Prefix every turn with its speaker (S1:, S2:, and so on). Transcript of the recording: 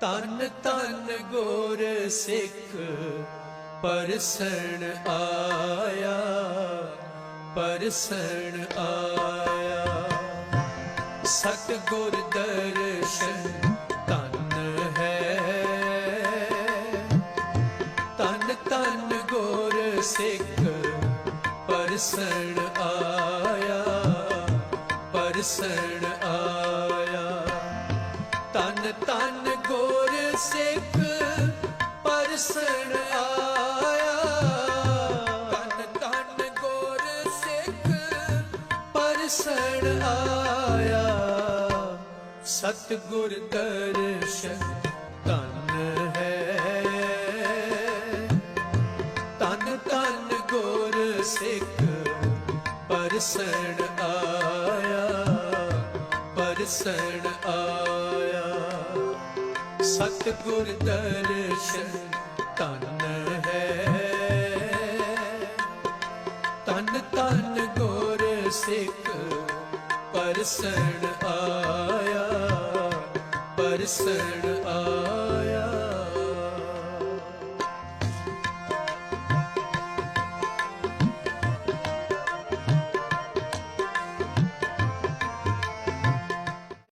S1: ਤਨ ਤਨ ਗੋਰ ਸਿੱਖ, ਪਰਸਣ ਆਇਆ ਪਰਸਣ ਆਇਆ। ਸਤਿਗੁਰ ਦਰਸ਼ਨ ਤਨ ਹੈ। ਤਨ ਤਨ ਗੋਰ ਸਿੱਖ, ਪਰਸਣ ਆਇਆ, ਪਰਸਣ ਤਨ ਤਨ ਸਿੱਖ ਪਰਸਣ ਆਇਆ। ਤਨ ਤਨ ਗੋਰ ਸਿੱਖ ਪਰਸਣ ਆਇਆ। ਸਤਿਗੁਰ ਦਰਸ਼ਨ ਧਨ ਹੈ। ਤਨ ਤਨ ਗੋਰ ਸਿੱਖ ਪਰਸਣ ਆਇਆ। ਪਰਸਣ ਆਇਆ। ਸਤਿਗੁਰ ਦਰਸ਼ਨ ਤਨ ਹੈ। ਤਨ ਤਨ ਗੁਰ ਸਿੱਖ ਪਰਸਣ ਆਇਆ ਪਰਸਣ ਆਇਆ।